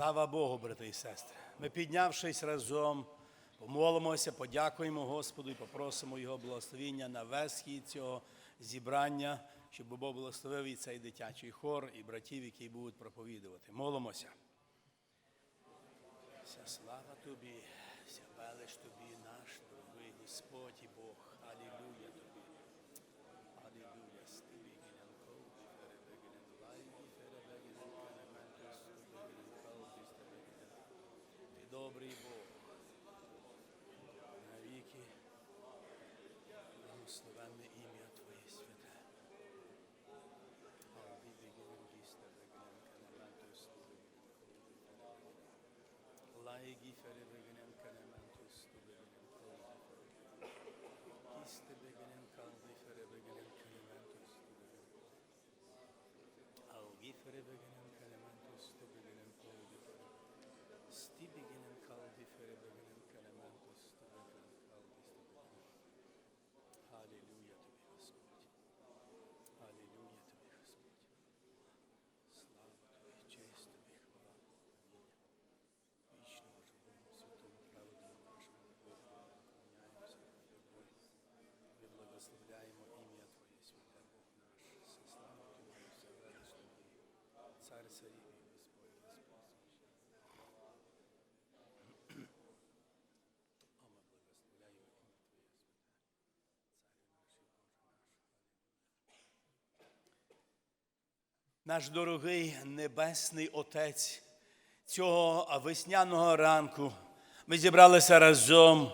Слава Богу, брати і сестри. Ми піднявшись разом, помолимося, подякуємо Господу і попросимо Його благословіння на весь хід цього зібрання, щоб Бог благословив і цей дитячий хор, і братів, які будуть проповідувати. Молимося. Вся слава тобі, вся велич тобі, наш дорогий Господь і Бог. típica. Наш дорогий Небесний Отець цього весняного ранку ми зібралися разом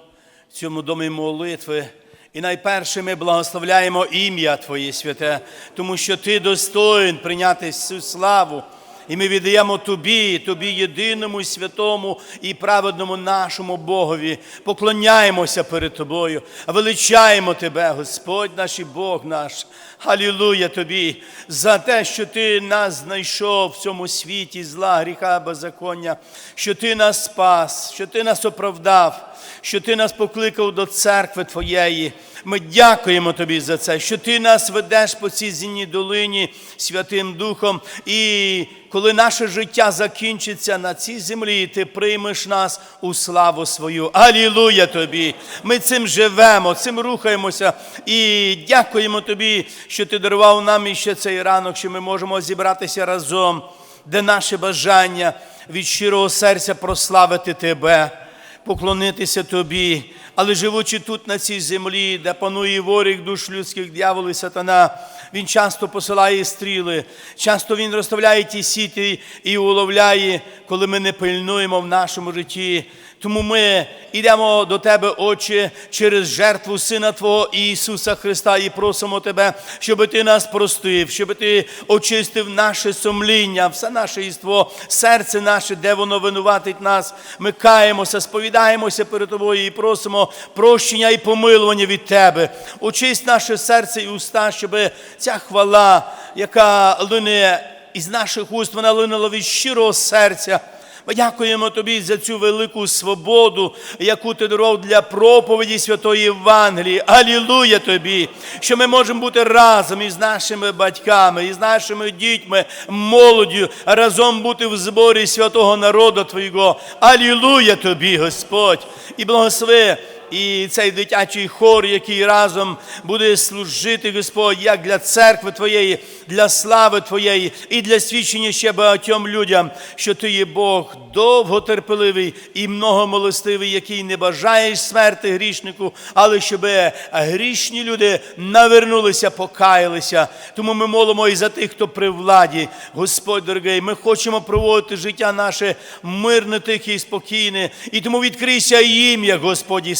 в цьому домі молитви. І найперше ми благословляємо ім'я Твоє святе, тому що Ти достоїн прийняти всю славу. І ми віддаємо Тобі, Тобі єдиному святому і праведному нашому Богові. Поклоняємося перед Тобою, величаємо Тебе, Господь наш і Бог наш. Халілуя Тобі за те, що Ти нас знайшов в цьому світі зла, гріха, беззаконня, що Ти нас спас, що Ти нас оправдав, що Ти нас покликав до церкви Твоєї. Ми дякуємо Тобі за це, що Ти нас ведеш по цій зінній долині Святим Духом. І коли наше життя закінчиться на цій землі, Ти приймеш нас у славу свою. Алілуя Тобі! Ми цим живемо, цим рухаємося і дякуємо Тобі, що Ти дарував нам іще цей ранок, що ми можемо зібратися разом, де наше бажання від щирого серця прославити Тебе поклонитися тобі, але живучи тут на цій землі, де панує воріг душ людських дьявол і сатана, він часто посилає стріли, часто він розставляє ті сіті і уловляє, коли ми не пильнуємо в нашому житті. Тому ми йдемо до Тебе, Отче, через жертву Сина Твого Ісуса Христа і просимо Тебе, щоб Ти нас простив, щоб Ти очистив наше сумління, все наше єство, серце наше, де воно винуватить нас. Ми каємося, сповідаємося перед Тобою і просимо прощення і помилування від Тебе. Очисть наше серце і уста, щоб ця хвала, яка лине із наших уст, вона линула від щирого серця. Ми дякуємо тобі за цю велику свободу, яку ти дарував для проповіді Святої Євангелії. Алілуя тобі, що ми можемо бути разом із нашими батьками, із нашими дітьми, молоддю, разом бути в зборі святого народу Твого. Алілуя тобі, Господь, і благослови. І цей дитячий хор, який разом буде служити, Господь, як для церкви Твоєї, для слави Твоєї і для свідчення ще багатьом людям, що Ти є Бог довготерпеливий і многомилостивий, який не бажаєш смерти грішнику, але щоб грішні люди навернулися, покаялися. Тому ми молимо і за тих, хто при владі. Господь дорогий, ми хочемо проводити життя наше мирне, тихе і спокійне. І тому відкрийся ім'я, Господь і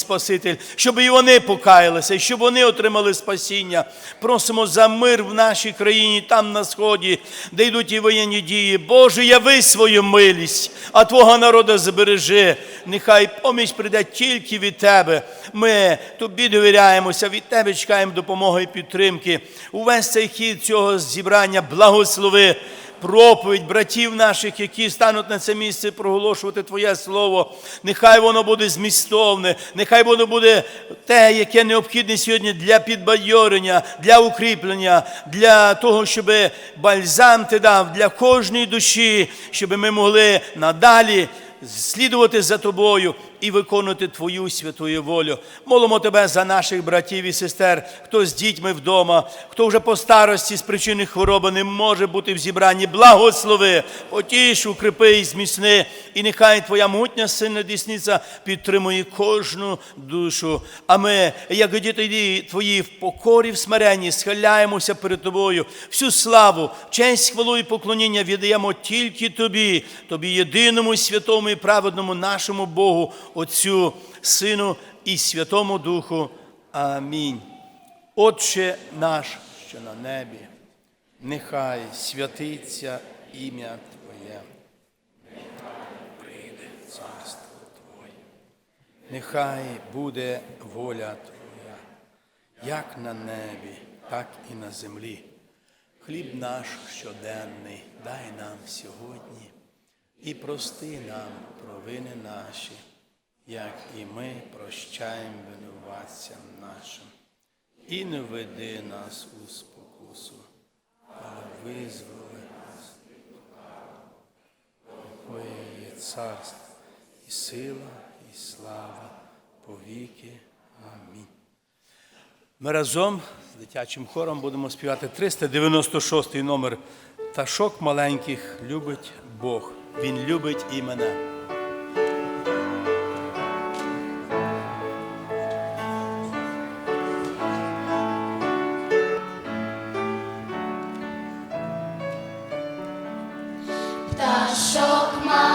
щоб і вони покаялися, і щоб вони отримали спасіння. Просимо за мир в нашій країні, там на сході, де йдуть і воєнні дії. Боже, яви свою милість, а Твого народу збережи. Нехай поміч прийде тільки від Тебе. Ми тобі довіряємося, від Тебе чекаємо допомоги і підтримки. Увесь цей хід цього зібрання благослови. Проповідь братів наших, які стануть на це місце проголошувати Твоє Слово. Нехай воно буде змістовне, нехай воно буде те, яке необхідне сьогодні для підбадьорення, для укріплення, для того, щоб бальзам ти дав для кожної душі, щоб ми могли надалі слідувати за тобою і виконувати Твою святую волю. Молимо Тебе за наших братів і сестер, хто з дітьми вдома, хто вже по старості з причини хвороби не може бути в зібранні. Благослови, потіш, укріпи і зміцни, і нехай Твоя могутня сильна десниця підтримує кожну душу. А ми, як діти Твої, в покорі, в смиренні, схиляємося перед Тобою. Всю славу, честь, хвалу і поклоніння віддаємо тільки Тобі, Тобі єдиному, святому і праведному нашому Богу, Отцю, Сину і Святому Духу. Амінь. Отче наш, що на небі, нехай святиться ім'я Твоє. Нехай буде воля Твоя, як на небі, так і на землі. Хліб наш щоденний дай нам сьогодні і прости нам провини наші, як і ми прощаємо винуватцям нашим. І не веди нас у спокусу, але визволи нас. Твоє є царство, і сила, і слава повіки. Амінь. Ми разом з дитячим хором будемо співати 396 номер Ташок маленьких любить Бог. Він любить і мене. Пташок маленьких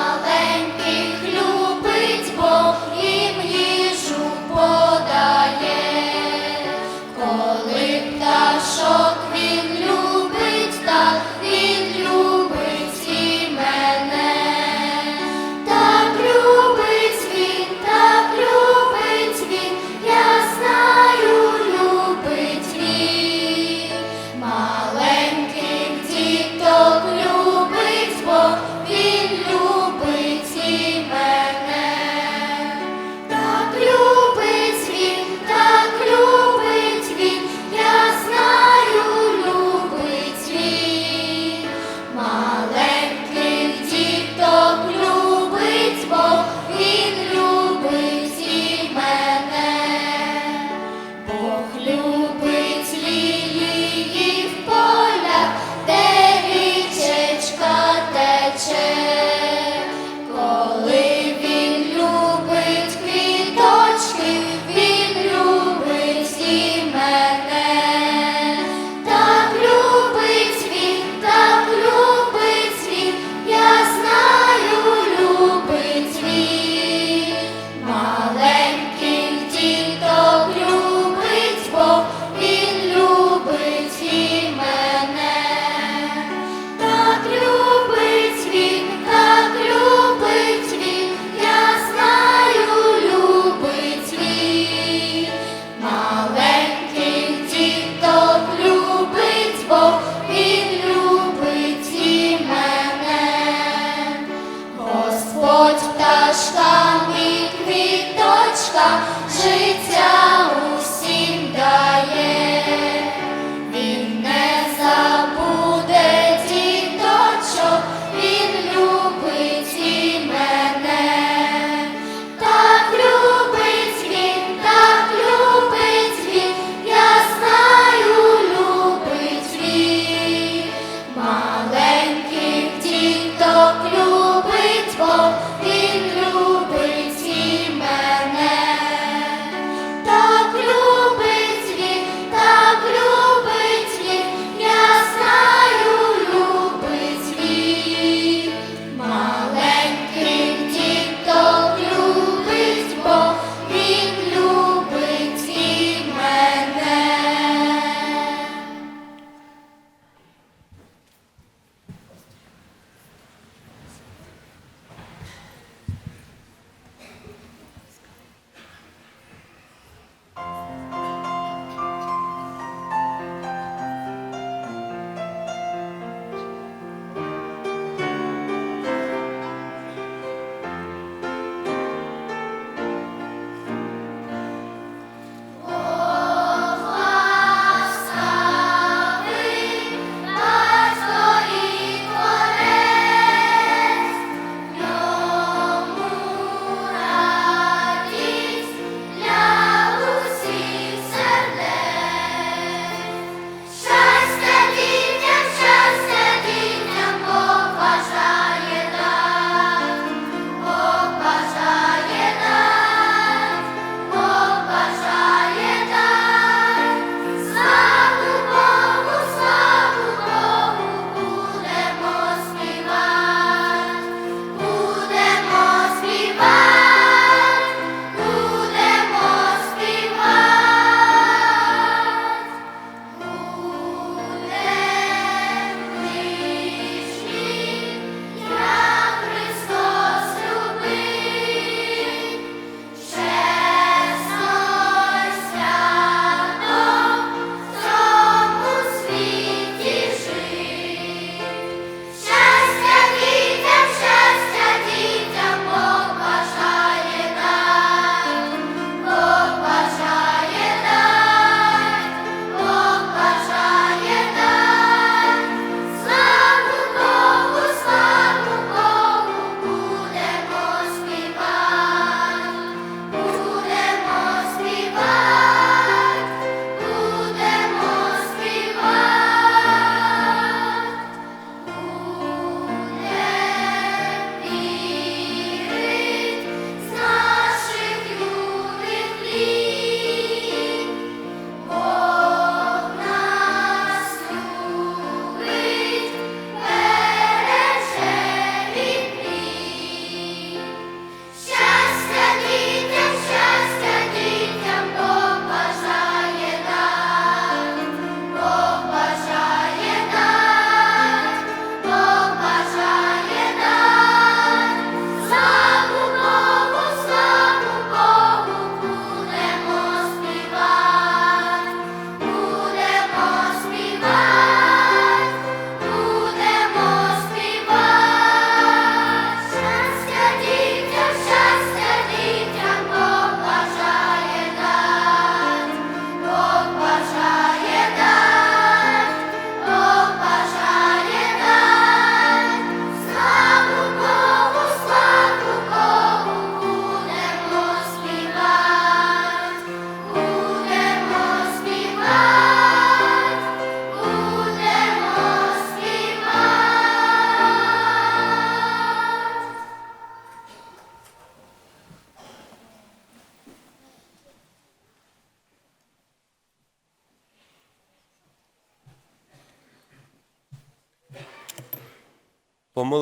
아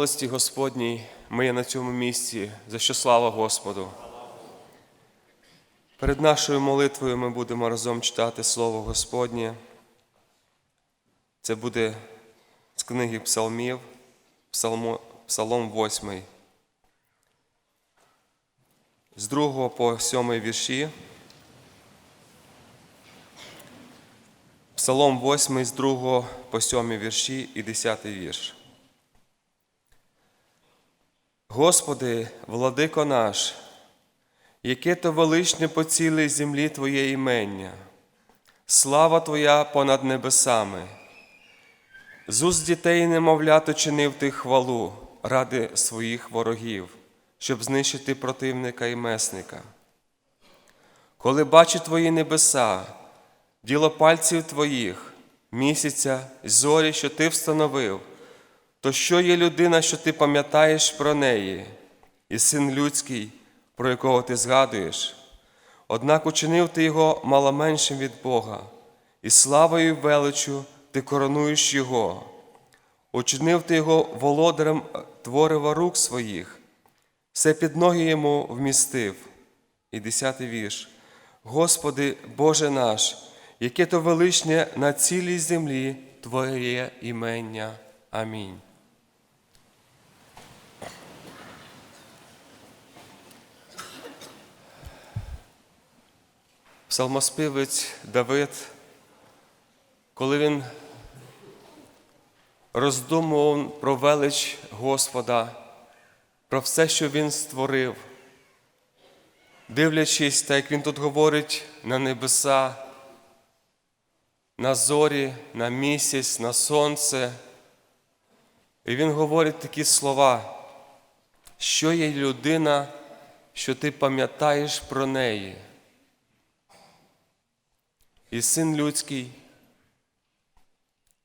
милості Господній ми є на цьому місці, за що слава Господу. Перед нашою молитвою ми будемо разом читати Слово Господнє. Це буде з книги Псалмів, Псалмо, Псалом 8. З 2 по 7 вірші. Псалом 8 з 2 по 7 вірші і 10 вірш. Господи, владико наш, яке то величне по цілій землі Твоє імення, слава Твоя понад небесами. З уст дітей і немовлят учинив ти хвалу ради своїх ворогів, щоб знищити противника і месника. Коли бачу Твої небеса, діло пальців Твоїх, місяця, зорі, що Ти встановив, то що є людина, що ти пам'ятаєш про неї, і син людський, про якого ти згадуєш? Однак учинив ти його маломеншим від Бога, і славою і величю ти коронуєш Його. Учинив ти його володарем творива рук своїх, все під ноги йому вмістив. І десятий вірш. Господи, Боже наш, яке то величне на цілій землі Твоє імення. Амінь. Псалмоспівець Давид, коли він роздумував про велич Господа, про все, що Він створив, дивлячись, так як він тут говорить на небеса, на зорі, на місяць, на сонце. І він говорить такі слова, що є людина, що ти пам'ятаєш про неї. І син людський,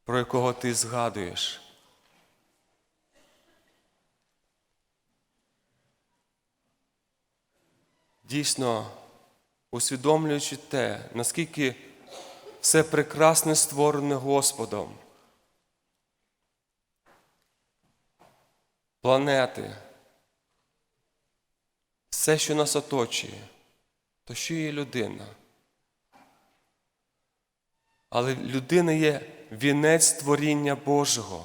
про якого ти згадуєш. Дійсно, усвідомлюючи те, наскільки все прекрасне створене Господом. Планети, все, що нас оточує, то що є людина. Але людина є вінець творіння Божого,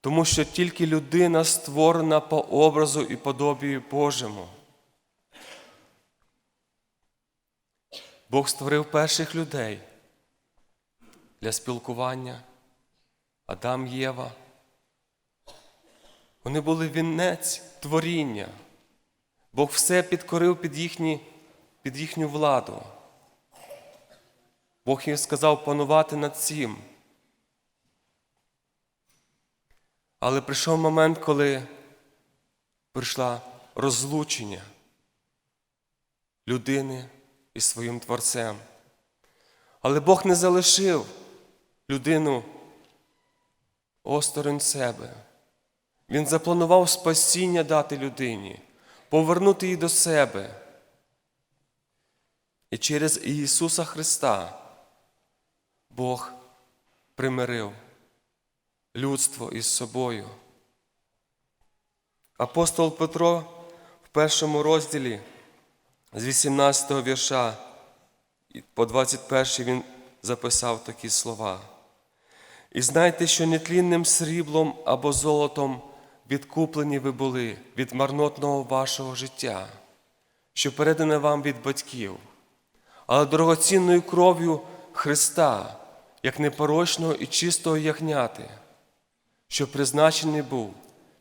тому що тільки людина створена по образу і подобію Божому. Бог створив перших людей для спілкування, Адам Єва. Вони були вінець творіння. Бог все підкорив під, їхні, під їхню владу. Бог їм сказав панувати над цим. Але прийшов момент, коли прийшла розлучення людини із своїм Творцем. Але Бог не залишив людину осторонь себе. Він запланував спасіння дати людині, повернути її до себе. І через Ісуса Христа Бог примирив людство із собою. Апостол Петро в першому розділі з 18 вірша по 21 він записав такі слова. І знайте, що нетлінним сріблом або золотом відкуплені ви були від марнотного вашого життя, що передане вам від батьків, але дорогоцінною кров'ю Христа, як непорочного і чистого ягняти, що призначений був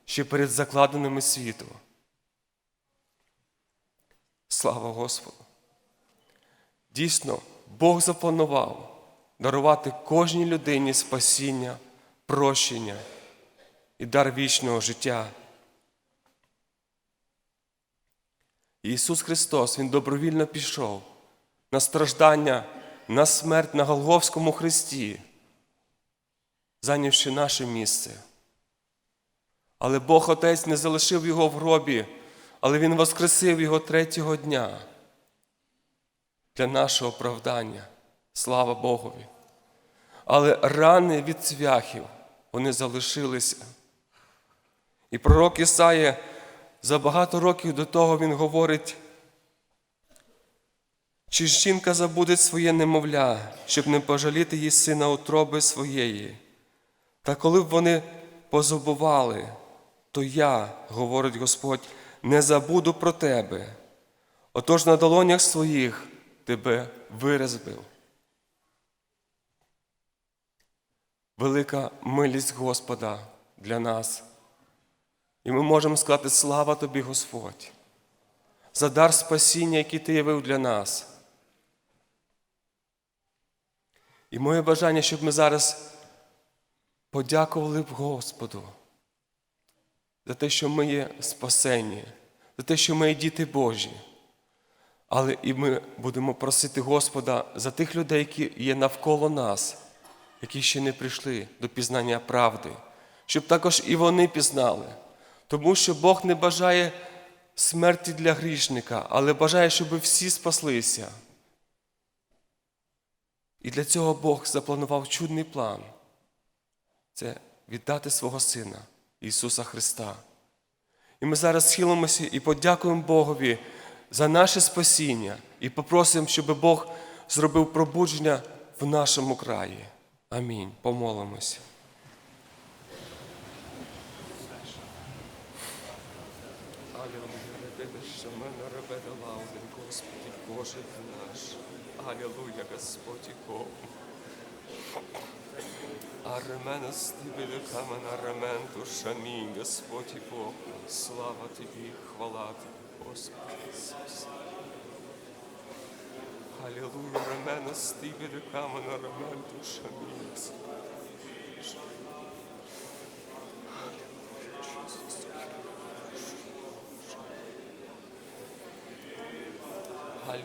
ще перед закладеними світу. Слава Господу! Дійсно, Бог запланував дарувати кожній людині спасіння, прощення і дар вічного життя. Ісус Христос, Він добровільно пішов на страждання, на смерть на Голговському Христі, зайнявши наше місце. Але Бог Отець не залишив його в гробі, але Він воскресив його третього дня для нашого оправдання. Слава Богові. Але рани від цвяхів вони залишилися. І пророк Ісая за багато років до того він говорить, чи ж жінка забуде своє немовля, щоб не пожаліти їй сина утроби своєї. Та коли б вони позабували, то я, говорить Господь, не забуду про тебе. Отож на долонях своїх тебе вирізбив. Велика милість Господа для нас. І ми можемо сказати слава тобі, Господь, за дар спасіння, який ти явив для нас. І моє бажання, щоб ми зараз подякували б Господу за те, що ми є спасені, за те, що ми є діти Божі. Але і ми будемо просити Господа за тих людей, які є навколо нас, які ще не прийшли до пізнання правди, щоб також і вони пізнали. Тому що Бог не бажає смерті для грішника, але бажає, щоб всі спаслися. І для цього Бог запланував чудний план це віддати свого Сина Ісуса Христа. І ми зараз схилимося і подякуємо Богові за наше спасіння і попросимо, щоб Бог зробив пробудження в нашому краї. Амінь. Помолимося. Господи Боже наш. Алілуя, Господь и Бог. Армена стибелю камена душа шамінь, Господь і Бог. Слава Тобі, хвала Тобі, Господи Ісус. Алілуя, ремена стибелю камена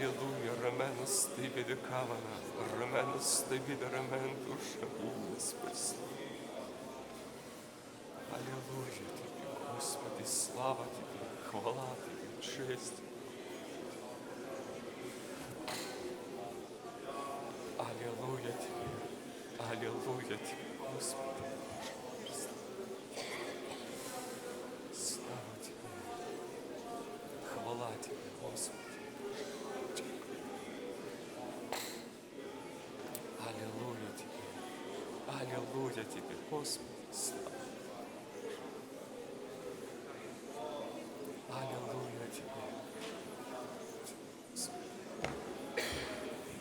ременту шамінь. Алілуя, ремена стибіде кавана, ремена стибіде ремен душа міння спаси. Алілуя тобі, Господи, слава тобі, хвала тобі, честь. Алілуя тобі, алілуя тобі, Господи. Слава тобі, хвала тобі, Господи. Аллилуйя тебе, Господи, слава. Аллилуйя тебе.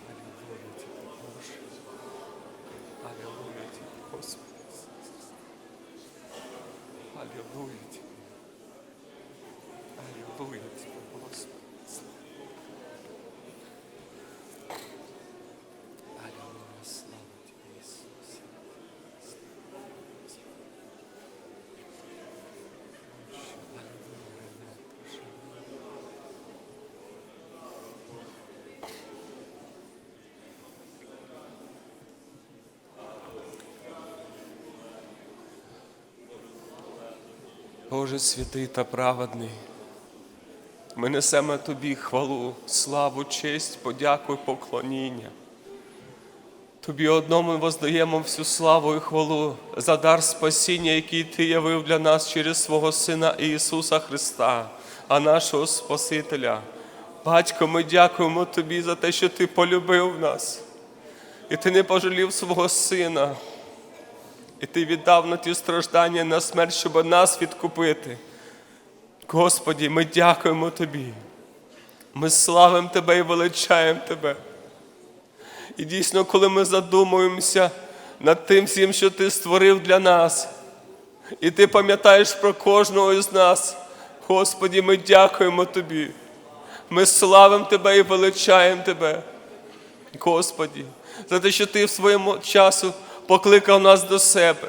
Аллилуйя тебе, Боже. Аллилуйя тебе, Господи. Аллилуйя тебе. Аллилуйя тебе, Боже святий та праведний, ми несемо Тобі хвалу, славу, честь, подяку і поклоніння. Тобі одному воздаємо всю славу і хвалу за дар спасіння, який Ти явив для нас через свого Сина Ісуса Христа, а нашого Спасителя. Батько, ми дякуємо Тобі за те, що Ти полюбив нас, і Ти не пожалів свого Сина, і Ти віддав на ті страждання на смерть, щоб нас відкупити. Господі, ми дякуємо Тобі. Ми славимо Тебе і величаємо Тебе. І дійсно, коли ми задумуємося над тим всім, що ти створив для нас, і ти пам'ятаєш про кожного із нас, Господі, ми дякуємо Тобі. Ми славимо Тебе і величаємо Тебе. Господі, за те, що Ти в своєму часу покликав нас до себе,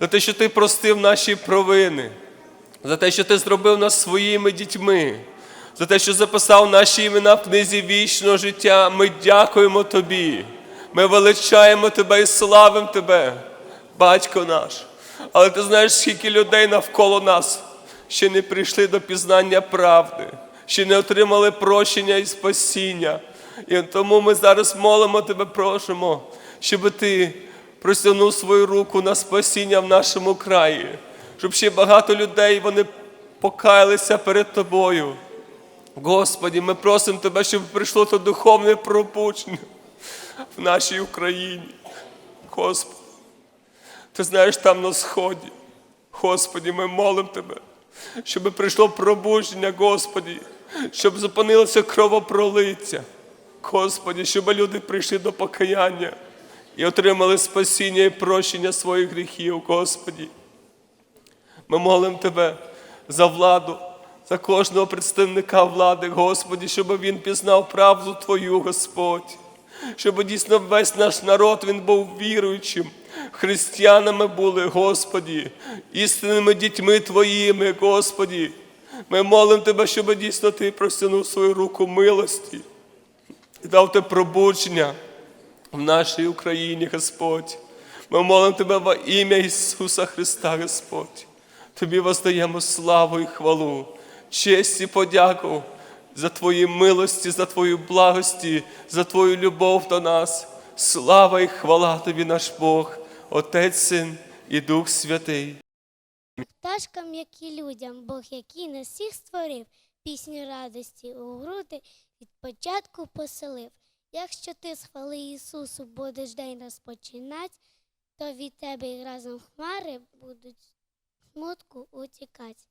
за те, що Ти простив наші провини, за те, що Ти зробив нас своїми дітьми, за те, що записав наші імена в книзі вічного життя. Ми дякуємо Тобі. Ми величаємо Тебе і славимо Тебе, Батько наш. Але ти знаєш, скільки людей навколо нас ще не прийшли до пізнання правди, ще не отримали прощення і спасіння. І тому ми зараз молимо Тебе, просимо, щоб Ти простягнув свою руку на спасіння в нашому краї, щоб ще багато людей вони покаялися перед тобою. Господі, ми просимо Тебе, щоб прийшло то духовне пробудження в нашій Україні. Господи, ти знаєш там на сході. Господі, ми молимо Тебе, щоб прийшло пробудження, Господі, щоб зупинилося кровопролиття. Господі, щоб люди прийшли до покаяння і отримали спасіння і прощення своїх гріхів, Господі. Ми молимо Тебе за владу, за кожного представника влади, Господі, щоб він пізнав правду Твою, Господь. Щоб дійсно весь наш народ він був віруючим, християнами були, Господі, істинними дітьми Твоїми, Господі. Ми молимо Тебе, щоб дійсно Ти простягнув свою руку милості і дав Те пробудження в нашій Україні, Господь. Ми молимо Тебе во ім'я Ісуса Христа, Господь. Тобі воздаємо славу і хвалу, честь і подяку за Твої милості, за Твою благості, за Твою любов до нас. Слава і хвала Тобі, наш Бог, Отець, Син і Дух Святий. Пташкам, як і людям, Бог, який нас всіх створив, пісню радості у груди від початку поселив. Якщо ти з хвали Ісусу будеш день розпочинать, то від тебе й разом хмари будуть смутку утікать.